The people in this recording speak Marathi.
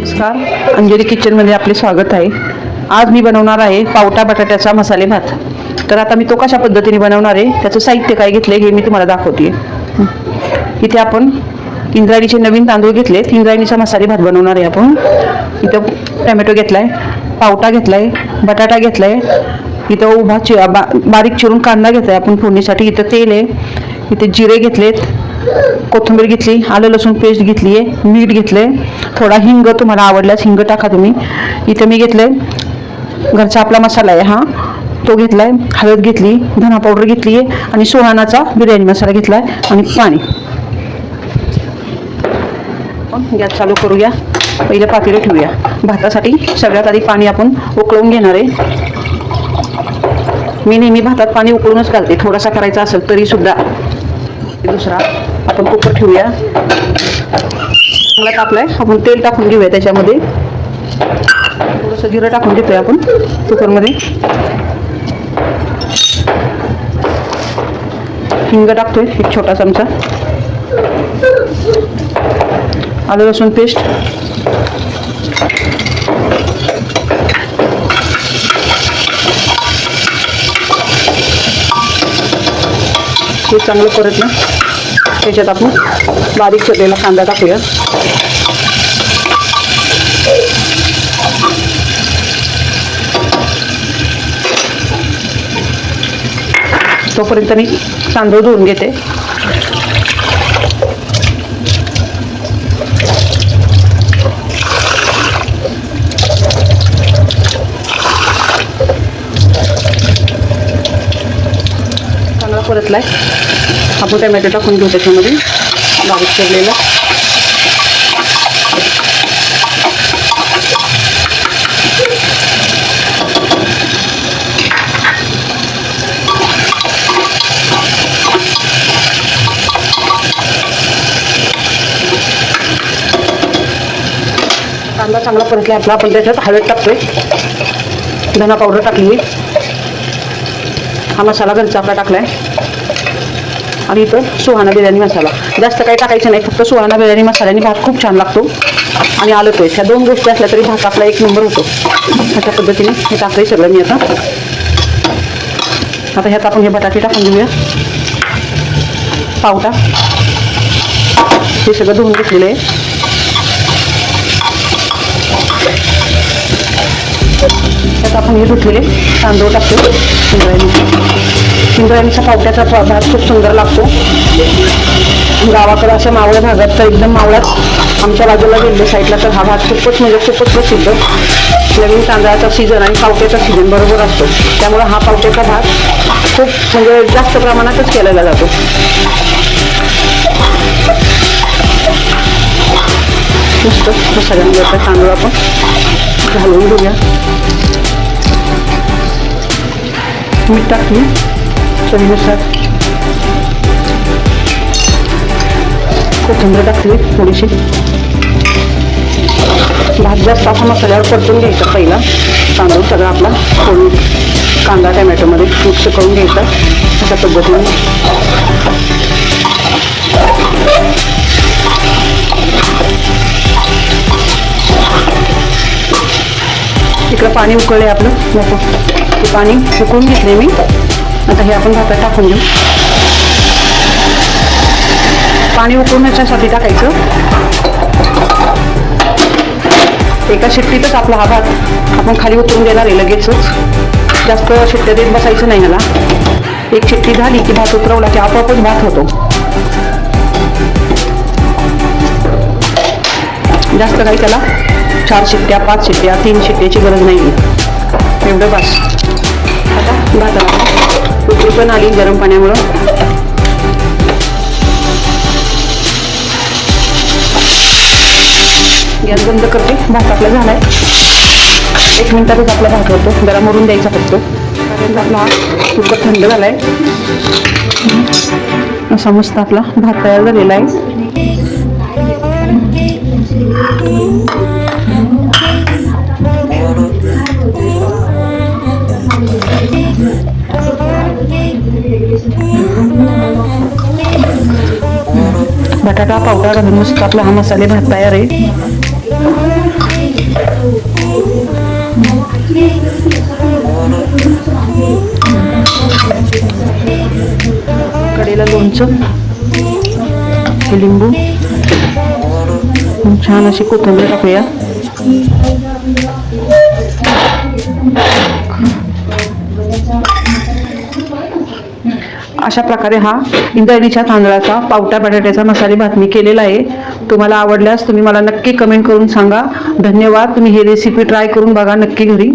नमस्कार. अंजली किचनमध्ये आपले स्वागत आहे. आज मी बनवणार आहे पावटा बटाट्याचा मसाले भात. तर आता मी तो कशा पद्धतीने बनवणार आहे त्याचं साहित्य काय घेतलं हे मी तुम्हाला दाखवते इथे आपण इंद्रायणीचे नवीन तांदूळ घेतले इंद्रायणीचा मसाले भात बनवणार आहे आपण. इथं टमॅटो आहे पावटा घेतला आहे बटाटा घेतला आहे इथं उभा चि बा बारीक चिरून कांदा घेतलाय. आपण फोडणीसाठी इथं तेल आहे. इथे जिरे घेतलेत. कोथिंबीर घेतली. आलं लसूण पेस्ट घेतली आहे. मीठ घेतलंय. थोडा हिंग तुम्हाला आवडल्यास हिंग टाका तुम्ही. इथं मी घेतलंय. घरचा आपला मसाला आहे हा. तो घेतलाय. हळद घेतली. धना पावडर घेतली आहे. आणि सुहानाचा बिर्याणी मसाला घेतलाय. आणि पाणी. गॅस चालू करूया. पहिलं पातेलं ठेवूया. भातासाठी सगळ्यात आधी पाणी आपण उकळून घेणार आहे. मी नेहमी भातात पाणी उकळूनच घालते. थोडासा करायचा असेल तरी सुद्धा. दुसरा आपण कुकर ठेवूया. चांगला तापलाय. आपण तेल टाकून घेऊया त्याच्यामध्ये. थोडंसं जिरं टाकून घेतोय आपण कुकरमध्ये. हिंग टाकतोय एक छोटा चमचा. आलं लसूण पेस्ट हे चांगलं परत ना. त्याच्यात आपण बारीक चिरलेला कांदा टाकूया. तोपर्यंत मी तांदूळ धुवून घेते. परतला आहे आपण टमॅटो टाकून घेऊ त्याच्यामध्ये. बारीक चिरलेला. कांदा चांगला परतला आपला. आपण त्याच्यात हळद टाकतोय. धना पावडर टाकली. हा मसाला घरचा आपला टाकलाय. आणि इथं सुहाणा बिर्याणी मसाला. जास्त काही टाकायचं नाही फक्त सुहाणा बिर्याणी मसाल्याने भात खूप छान लागतो. आणि आलं तो ह्या दोन गोष्टी असल्या तरी भात आपला एक नंबर होतो. अशा पद्धतीने हे टाकलं सगळं मी आता. आता ह्यात आपण हे बटाटे टाकून घेऊया. पावटा. हे सगळं धुवून घेतलेलं आहे. त्यात आपण हे धुतलेले तांदूळ टाकतो इंद्रायणी पावट्याचा भात खूप सुंदर लागतो. गावाकडं असं मावळ भागात तर एकदम मावळाच आमच्या बाजूला गेले साईडला तर हा भात खूपच म्हणजे खूपच प्रसिद्ध. नवीन तांदळाचा सीझन आणि पावट्याचा सीझन बरोबर असतो. त्यामुळं हा पावट्याचा भात खूप म्हणजे जास्त प्रमाणातच केलेला जातो. मस्त सगळ्यांना तांदूळ आपण घालून घेऊया. मीठ टाकली चवीनुसार कोथिंबीर टाकली थोडीशी भात जास्त असा मसाल्यावर परतून घ्यायचा पहिला तांदूळ सगळा आपला फोडून कांदा टमॅटोमध्ये मिक्स करून घ्यायचा अशा पद्धतीने इकडं पाणी उकळले आपलं नको ते पाणी उकळून घेतले मी आता हे आपण भातात टाकून घेऊ. पाणी उकळून याच्यासाठी टाकायचं. एका शिट्टीतच आपला हा भात आपण खाली उतरून देणार आहे लगेचच. जास्त शिट्ट्या देत बसायचं नाही ह्याला. एक शिट्टी झाली की भात उतरवला की आपोआपच भात होतो. जास्त काही त्याला चार शिट्ट्या पाच शिट्ट्या तीन शिट्ट्याची गरज नाही एवढं बस. आता भाताला उकळी पण आली गरम पाण्यामुळं. गॅस बंद करते. भात आपला झालाय. एक मिनिटातच आपला भात होतो. जरा मरून द्यायचा फक्त. कारण आपला कुकर थंड झालाय. असा मस्त आपला भात तयार झालेला आहे. बटाटा पावडा घालून मस्त आपला हा मसाले भात तयार आहे. कडेला लोणचं लिंबू. छान अशी कोथिंबीर टाकूया. अशा प्रकारे हा इंद्रायणीच्या तांदळाचा पावटा बटाट्याचा मसाले भात मी केलेला आहे. तुम्हाला आवडल्यास तुम्ही मला नक्की कमेंट करून सांगा. धन्यवाद. तुम्ही ही रेसिपी ट्राय करून बघा नक्की घरी.